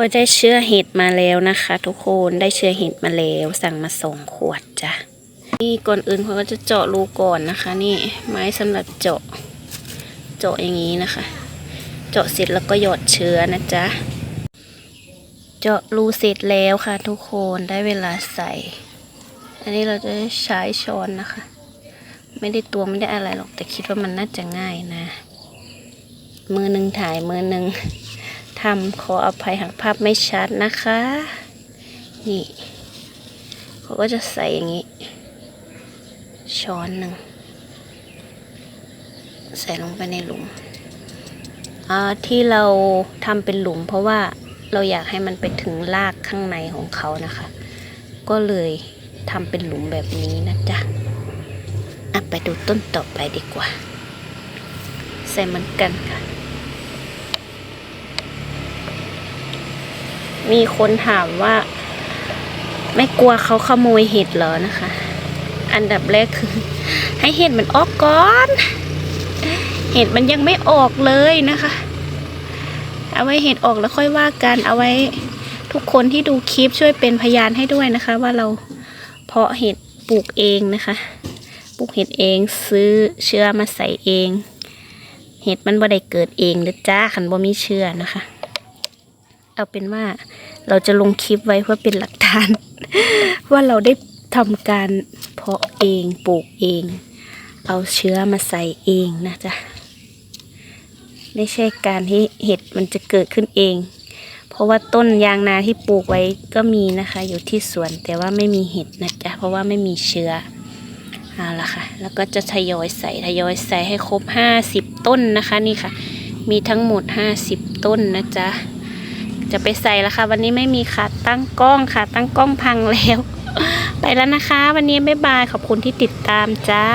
ก็ได้เชื้อเห็ดมาแล้วนะคะ ทุกคนได้เชื้อเห็ดมาแล้วสั่งมาสองขวดจ้ะนี่ก่อนอื่นเขาก็จะเจาะรูก่อนนะคะ นี่ไม้สำหรับเจาะเจาะอย่างนี้นะคะ เจาะเสร็จแล้วก็หยอดเชื้อนะจ๊ะเจาะรูเสร็จแล้วค่ะ ทุกคนได้เวลาใส่ อันนี้เราจะใช้ช้อนนะคะ ไม่ได้ตัวไม่ได้อะไรหรอกแต่คิดว่ามันน่าจะง่ายนะ มือหนึ่งถ่ายมือหนึ่ง ทำขออภัยหากภาพไม่ชัดนะคะ นี่เขาก็จะใส่อย่างนี้ ช้อนหนึ่ง ใส่ลงไปในหลุมอ่าที่เราทำเป็นหลุม เพราะว่าเราอยากให้มันไปถึงรากข้างในของเขานะคะ ก็เลยทำเป็นหลุมแบบนี้นะจ๊ะอะไปดูต้นต่อไปดีกว่า ใส่เหมือนกันค่ะ มีคนถามว่า ไม่กลัวเขาขโมยเห็ดเหรอนะคะ อันดับแรกคือ ให้เห็ดมันออกก่อน เห็ดมันยังไม่ออกเลยนะคะ เอาไว้เห็ดออกแล้วค่อยว่ากันเอาไว้ทุกคนที่ดูคลิปช่วยเป็นพยานให้ด้วยนะคะ ว่าเราเพาะเห็ดปลูกเองนะคะ ปลูกเห็ดเองซื้อเชื้อมาใส่เอง เห็ดมันบ่ได้เกิดเองเลยจ้าขันบ่มีเชื้อนะคะ เอาเป็นว่าเราจะลงคลิปไว้เพื่อเป็นหลักฐาน ว่าเราได้ทำการเพาะเองปลูกเอง เอาเชื้อมาใส่เองนะจ๊ะไม่ใช่การที่เห็ดมันจะเกิดขึ้นเอง เพราะว่าต้นยางนาที่ปลูกไว้ก็มีนะคะ อยู่ที่สวนแต่ว่าไม่มีเห็ดนะจ๊ะเพราะว่าไม่มีเชื้อเอาละค่ะ แล้วก็จะทยอยใส่ทยอยใส่ให้ครบห้าสิบต้นนะคะนี่ค่ะ มีทั้งหมดห้าสิบต้นนะจ๊ะ จะไปใส่แล้วค่ะ วันนี้ไม่มีขาตั้งกล้องค่ะ ตั้งกล้องพังแล้ว ไปแล้วนะคะ วันนี้บ๊ายบายขอบคุณที่ติดตามจ้า